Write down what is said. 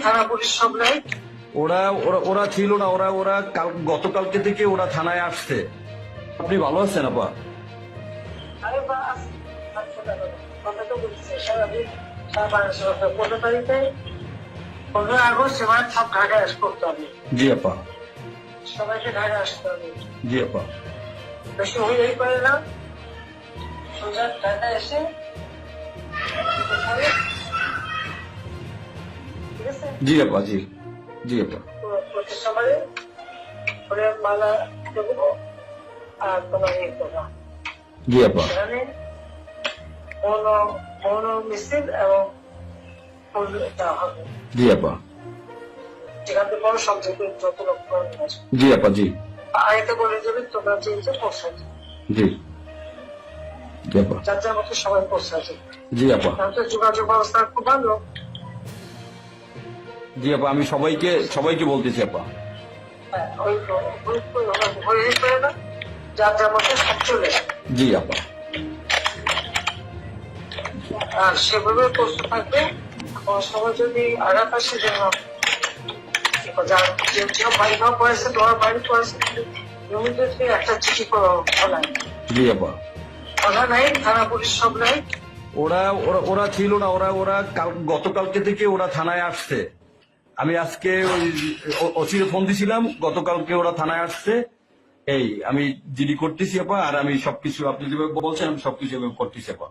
থানা পুলিশ সব নাই? ওরা ওরা ওরা ছিল না ওরা ওরা গতকালকে থেকে ওরা থানায় আসছে। আপনি ভালো আছেন আপা? জি আপা। সবাইকে ঢাকায় আসতে হবে। জি আপা। বেশি হইলেই পারে না। সোজা এসে জি আপা জি। জি আপা ইয়ে জি আপা মিছিল এবং জি আপা যেখান থেকে বড় সব থেকে যত লোক আসবে। জি আপা জি। আগে বলে যাবে তোমরা যে যে পৌঁছাতে জি। জি আপা যার যার মতো সবাই পৌঁছাতে জি আপা তাহলে তো যোগাযোগ ব্যবস্থা খুব ভালো। জি আপা আমি সবাইকে সবাইকে বলতেছি আপা। জি আপা। আর সেভাবে প্রস্তুত থাকবে সময় যদি আঘাত আসে যেন যার যে যে বাড়ি ঘর পড়েছে তোমার বাড়ি পড়েছে ইমিডিয়েটলি একটা চিঠি করো থানায় জি আপা। থানা নাই থানা পুলিশ সব নাই। ওরা ওরা ছিল না ওরা ওরা গতকালকে থেকে ওরা থানায় আসছে। আমি আজকে ওই অচিরে ফোন দিছিলাম, গতকালকে ওরা থানায় আসছে। এই, আমি জিডি করতেছি আপা, আর আমি সবকিছু আপনি যেভাবে বলছেন, আমি সবকিছু করতেছি আপা।